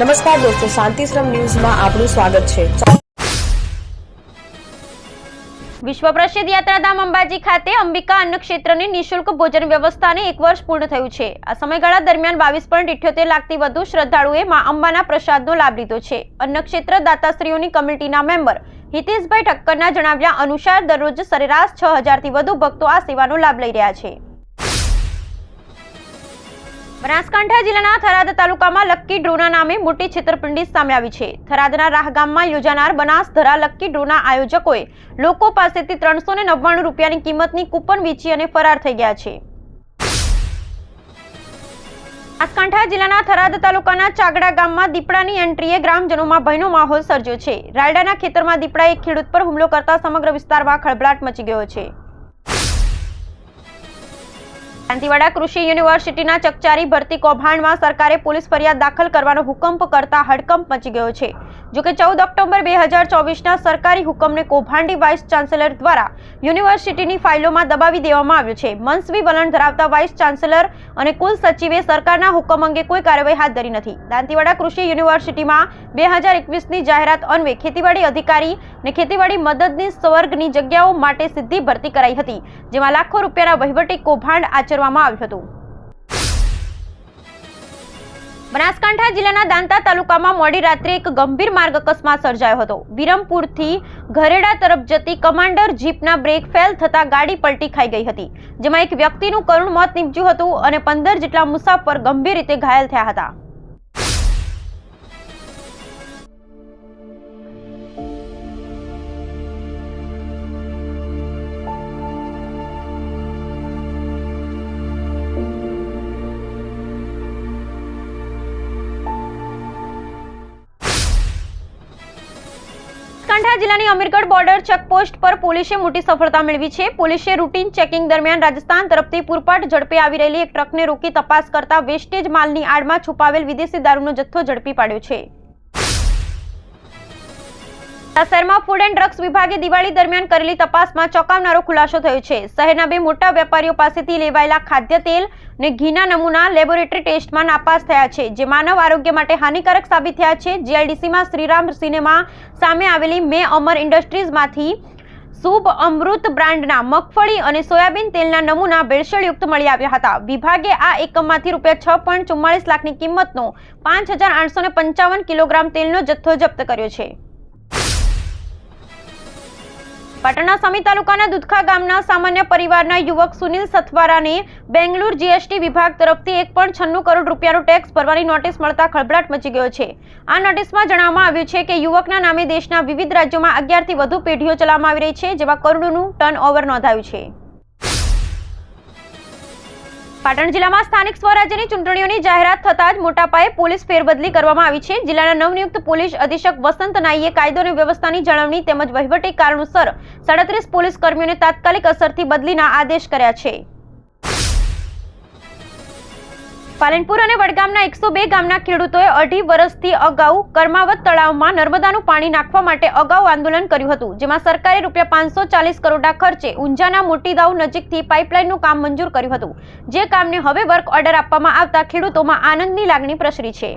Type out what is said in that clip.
નમસ્કાર દોસ્તો, શાંતિશ્રમ ન્યૂઝમાં આપનું સ્વાગત છે. વિશ્વ પ્રસિદ્ધ યાત્રાધામ અંબાજી ખાતે અંબિકા અન્ન ક્ષેત્રની નિઃશુલ્ક ભોજન વ્યવસ્થાને એક વર્ષ પૂર્ણ થયું છે. આ સમયગાળા દરમિયાન બાવીસ પોઈન્ટ ઇઠ્યોતેર લાખથી વધુ શ્રદ્ધાળુએ મા અંબાના પ્રસાદનો લાભ લીધો છે. અન્ન ક્ષેત્ર દાતાશ્રીઓની કમિટીના મેમ્બર હિતેશભાઈ ઠક્કરના જણાવ્યા અનુસાર દરરોજ સરેરાશ છ હજારથી વધુ ભક્તો આ સેવાનો લાભ લઈ રહ્યા છે. બનાસકાંઠા જિલ્લાના થરાદ તાલુકામાં લક્કી ડ્રોના નામે મોટી છેતરપિંડી સામે આવી છે. થરાદના રાહ ગામમાં યોજાનાર બનાસ ધરા લક્કી ડ્રોના આયોજકોએ લોકો પાસેથી ત્રણસો નવ્વાણું રૂપિયાની કિંમતની કૂપન વેચી અને ફરાર થઈ ગયા છે. બનાસકાંઠા જિલ્લાના થરાદ તાલુકાના ચાગડા ગામમાં દીપડાની એન્ટ્રીએ ગ્રામજનોમાં ભયનો માહોલ સર્જ્યો છે. રાયડાના ખેતરમાં દીપડાએ ખેડૂત પર હુમલો કરતા સમગ્ર વિસ્તારમાં ખળભળાટ મચી ગયો છે. દાંતીવાડા કૃષિ યુનિવર્સિટીના ચકચારી ભરતી કૌભાંડમાં સરકારે પોલીસ ફરિયાદ દાખલ કરવાનો હુકમ કરતા હડકંપ મચી ગયો છે. જોકે ચૌદ ઓક્ટોબર બે હજાર સરકારી હુકમને કૌભાંડી વાઇસ ચાન્સેલર દ્વારા યુનિવર્સિટીની ફાઇલોમાં દબાવી દેવામાં આવ્યો છે. મનસ્વી વલણ ધરાવતા વાઇસ ચાન્સેલર અને કુલ સચિવે સરકારના હુકમ અંગે કોઈ કાર્યવાહી હાથ ધરી નથી. દાંતીવાડા કૃષિ યુનિવર્સિટીમાં બે હજાર એકવીસની જાહેરાત અન્વે ખેતીવાડી અધિકારી અને ખેતીવાડી મદદની સ્વર્ગની જગ્યાઓ માટે સીધી ભરતી કરાઈ હતી, જેમાં લાખો રૂપિયાના વહીવટી કૌભાંડ આચરવામાં આવ્યું હતું. બનાસકાંઠા જિલ્લાના દાંતા તાલુકામાં મોડી રાત્રે એક ગંભીર માર્ગ અકસ્માત સર્જાયો હતો. વિરમપુરથી ઘરેડા તરફ જતી કમાન્ડર જીપના બ્રેક ફેલ થતા ગાડી પલટી ખાઈ ગઈ હતી. જેમાં એક વ્યક્તિનું કરુણ મોત નીપજ્યું હતું અને પંદર જેટલા મુસાફર ગંભીર રીતે ઘાયલ થયા હતા. બનાસકાંઠા જિલ્લાની અમીરગઢ બોર્ડર ચેકપોસ્ટ પર પોલીસે મોટી સફળતા મેળવી છે. પોલીસે રૂટીન ચેકિંગ દરમિયાન રાજસ્થાન તરફથી પૂરપાટ ઝડપે આવી રહેલી એક ટ્રકને રોકી તપાસ કરતા વેસ્ટેજ માલની આડમાં છુપાવેલ વિદેશી દારૂનો જથ્થો ઝડપી પાડ્યો છે. શહેરમાં ફૂડ એન્ડ ડ્રગ્સ વિભાગે દિવાળી દરમિયાન કરેલી તપાસમાં ચોંકાવનારો ખુલાસો થયો છે. શહેરના બે મોટા વેપારીઓ પાસેથી લેવાયેલા ખાદ્ય તેલ અને ઘીના નમૂના લેબોરેટરી ટેસ્ટમાં નાપાસ થયા છે, જે માનવ આરોગ્ય માટે હાનિકારક સાબિત થયા છે. જીઆઈડીસીમાં શ્રીરામ સિનેમા સામે આવેલી મે અમર ઇન્ડસ્ટ્રીઝમાંથી શુભ અમૃત બ્રાન્ડના મગફળી અને સોયાબીન તેલના નમૂના ભેળસેળયુક્ત મળી આવ્યા હતા. વિભાગે આ એકમમાંથી રૂપિયા છ પોઈન્ટ ચુમ્માળીસ લાખની કિંમતનો પાંચ હજાર આઠસો પંચાવન કિલોગ્રામ તેલનો જથ્થો જપ્ત કર્યો છે. પાટણના સમી તાલુકાના દુધખા ગામના સામાન્ય પરિવારના યુવક સુનિલ સથવારાને બેંગલુરુ જીએસટી વિભાગ તરફથી એક પણ છન્નું કરોડ રૂપિયાનો ટેક્સ ભરવાની નોટિસ મળતા ખળભળાટ મચી ગયો છે. આ નોટિસમાં જણાવવામાં આવ્યું છે કે યુવકના નામે દેશના વિવિધ રાજ્યોમાં અગિયારથી વધુ પેઢીઓ ચલાવવામાં આવી રહી છે, જેમાં કરોડોનું ટર્ન નોંધાયું છે. પાટણ જિલ્લામાં સ્થાનિક સ્વરાજ્યની ચૂંટણીઓની જાહેરાત થતાં જ મોટા પાયે પોલીસ ફેરબદલી કરવામાં આવી છે. જિલ્લાના નવનિયુક્ત પોલીસ અધિક્ષક વસંત નાઈએ કાયદો અને વ્યવસ્થાની જાળવણી તેમજ વહીવટી કારણોસર સાડત્રીસ પોલીસ કર્મીઓને તાત્કાલિક અસરથી બદલીના આદેશ કર્યા છે. પાલનપુર અને વડગામના એકસો બે ગામના ખેડૂતોએ અઢી વર્ષથી અગાઉ કર્માવત તળાવમાં નર્મદાનું પાણી નાખવા માટે અગાઉ આંદોલન કર્યું હતું, જેમાં સરકારે રૂપિયા પાંચસો ચાલીસ કરોડના ખર્ચે ઊંઝાના મોટીદાવ નજીકથી પાઇપલાઇનનું કામ મંજૂર કર્યું હતું, જે કામને હવે વર્ક ઓર્ડર આપવામાં આવતા ખેડૂતોમાં આનંદની લાગણી પ્રસરી છે.